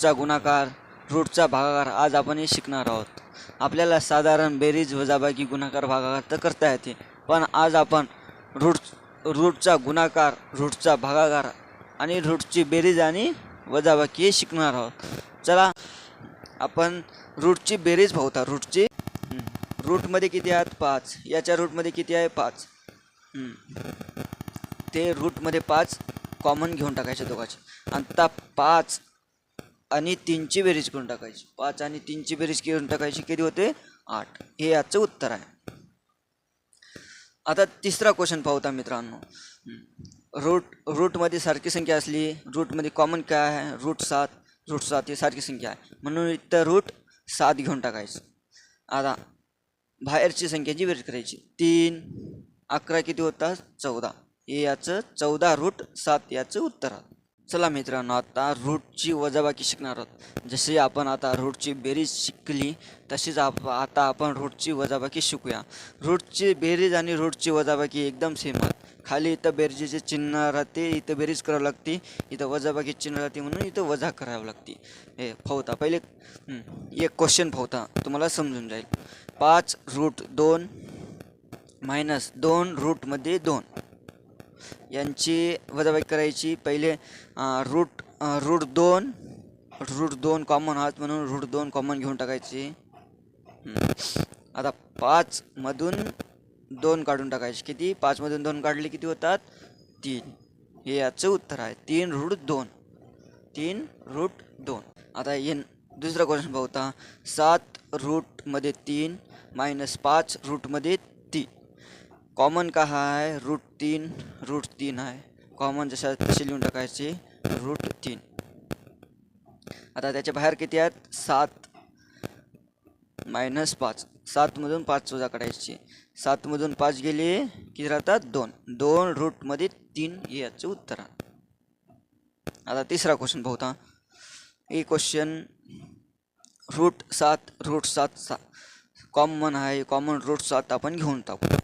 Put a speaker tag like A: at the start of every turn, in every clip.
A: रूटचा गुणाकार रूटचा भागाकार आज आपण हे शिकणार आहोत. आपल्याला साधारण बेरीज वजाबाकी गुणाकार भागाकार तर करता येते. पण आज आपण रूट रूटचा गुणाकार रूटचा भागाकार आणि रूटची बेरीज आणि वजाबाकी हे शिकणार आहोत. चला आपण रूटची बेरीज पाहूता. रूटची रूटमध्ये किती आहेत? पाच. याच्या रूटमध्ये किती आहे? पाच. ते रूटमध्ये पाच कॉमन घेऊन टाकायचे दोघांचे. आता पाच आणि तीनची बेरीज करून टाकायची. पाच आणि तीनची बेरीज करून टाकायची. किती होते? आठ. हे याचं उत्तर आहे. आता तिसरा क्वेश्चन पाहूता मित्रांनो. रूट रूटमध्ये सारखी संख्या असली रूटमध्ये कॉमन काय आहे? रूट सात. रूट सात ही सारखी संख्या आहे. म्हणून इथं रूट सात घेऊन टाकायचं. आता बाहेरची संख्याची बेरीज करायची तीन अकरा किती होता? चौदा. हे याचं चौदा रूट सात याचं उत्तर आहे. चला मित्रांनो आता रूटची वजाबाकी शिकणार आहोत. जसे आपण आता रूटची बेरीज शिकली तशीच आप आता आपण रूटची वजाबाकी शिकूया. रूटची बेरीज आणि रूटची वजाबाकी एकदम सेम आहेत खाली इथं बेरजेचे चिन्ह राहते इथं बेरीज करावं लागते इथं वजाबाकी चिन्ह राहते म्हणून इथं वजा करावं लागते. हे फवता पहिले एक क्वेश्चन फवता तुम्हाला समजून जाईल. पाच रूट दोन मायनस दोन रूटमध्ये दोन. यांची वजाबाई करायची. पहिले रूट रूट दोन रूट दोन कॉमन आहात म्हणून रूट दोन कॉमन घेऊन टाकायची. आता पाचमधून दोन काढून टाकायचे. किती? पाचमधून दोन काढले किती होतात? तीन. हे याचं उत्तर आहे. तीन रूट दोन. तीन रूट दोन. आता ये दुसरा क्वेश्चन पाहता सात रूटमध्ये तीन मायनस पाच रूटमध्ये कॉमन का आहे रूट तीन रूट तीन आहे कॉमन जशा तसे लिहून टाकायचे रूट तीन. आता त्याच्या बाहेर किती आहेत? सात. मायनस पाच. सातमधून पाच वजा काढायचे. सातमधून पाच गेले किती राहतात? दोन. दोन रूटमध्ये तीन याचं उत्तर आता तिसरा क्वेश्चन बहुता हे क्वेश्चन रूट सात रूट सात सा कॉमन आहे. कॉमन रूट सात आपण घेऊन टाकू.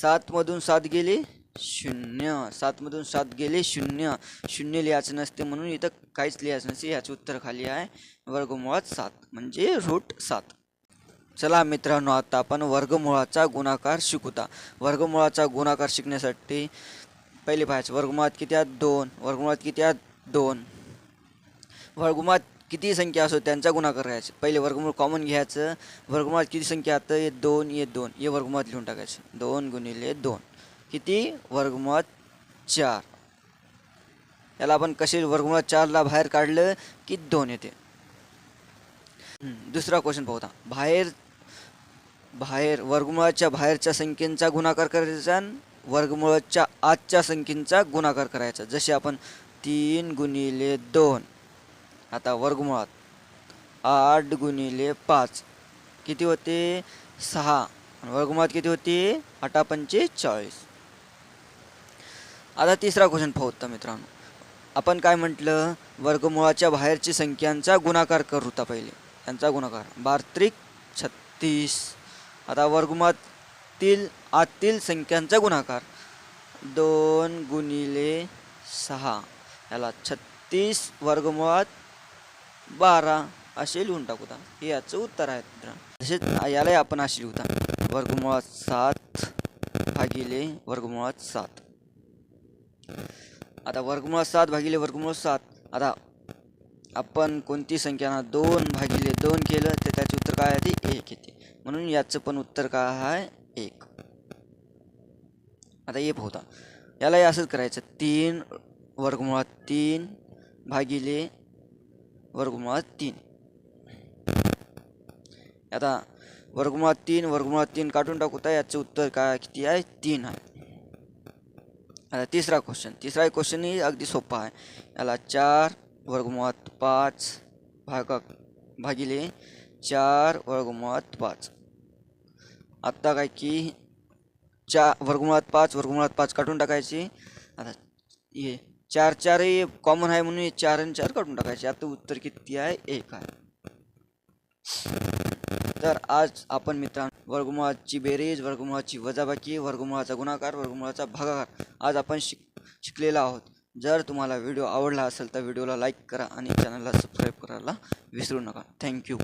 A: सातमधून सात गेले शून्य. सातमधून सात गेले शून्य. शून्य लिहायचं नसते म्हणून इथं काहीच लिहायचं नसते. याचं उत्तर खाली आहे. वर्गमुळात सात. म्हणजे रूट सात. चला मित्रांनो आता आपण वर्गमुळाचा गुणाकार शिकूता. वर्गमुळाचा गुणाकार शिकण्यासाठी पहिले पाहायचं. वर्गमुळात किती आहात? दोन. वर्गमुळात किती आहात? दोन. वर्गमुळात किती संख्या असो त्यांचा गुणाकार करायचा. पहिले वर्गमूळ कॉमन घ्यायचं वर्गमुळात किती संख्या आता ये दोन ये दोन. ये वर्गमुळात लिहून टाकायचं. दोन गुणिले दोन. किती? वर्गमुळात चार. याला आपण कसे वर्गमुळात चारला बाहेर काढलं की दोन येते. दुसरा क्वेश्चन पाहता बाहेर बाहेर वर्गमुळाच्या बाहेरच्या संख्येचा गुणाकार करायचा आणि वर्गमुळाच्या आजच्या संख्येचा गुणाकार करायचा. जसे आपण तीन गुणिले दोन. आता वर्गमुळात आठ गुणिले पाच. किती होते? सहा. आणि वर्गमुळात किती होते? आठा पंचे चाळीस. आता तिसरा क्वेश्चन पाहूत मित्रांनो. आपण काय म्हटलं? वर्गमुळाच्या बाहेरची संख्यांचा गुणाकार करूता पहिले. यांचा गुणाकार. बार्त्रिक छत्तीस. आता वर्गमुळातील आतील संख्यांचा गुणाकार. दोन गुणिले सहा. याला छत्तीस वर्गमुळात बारा असे लिहून टाकूता हे याचं उत्तर आहे मित्रांनो. तसेच यालाही आपण असे लिहूता वर्गमुळात सात भागिले वर्गमुळात सात. आता वर्गमुळात सात भागिले वर्गमुळात सात. आता आपण कोणती संख्या ना दोन भागिले दोन केलं तर त्याचे उत्तर काय आहे ते एक येते. म्हणून याचं पण उत्तर काय आहे एक. आता एक होता यालाही असंच करायचं. तीन वर्गमुळात तीन भागिले वर्गमुळात तीन. आता वर्गमुळात तीन वर्गमुळात तीन काढून टाकू तर याचं उत्तर काय किती आहे? तीन आहे. आता तिसरा क्वेश्चन तिसरा क्वेश्चनही अगदी सोपा आहे. याला चार वर्गमुळात पाच भागा भागिले चार वर्गमुळात पाच. आत्ता काय की चार वर्गमुळात पाच वर्गमुळात पाच काढून टाकायची. आता हे चार चारही कॉमन आहे म्हणून हे चार आणि चार काढून टाकायचे. आता उत्तर किती आहे? एक आहे. तर आज आपण मित्रांनो वर्गमुळाची बेरीज वर्गमुळाची वजाबाकी वर्गमुळाचा गुणाकार वर्गमुळाचा भागाकार आज आपण शिक शिकलेला आहोत. जर तुम्हाला व्हिडिओ आवडला असेल तर व्हिडिओला लाईक करा आणि चॅनलला सबस्क्राईब करायला विसरू नका. थँक्यू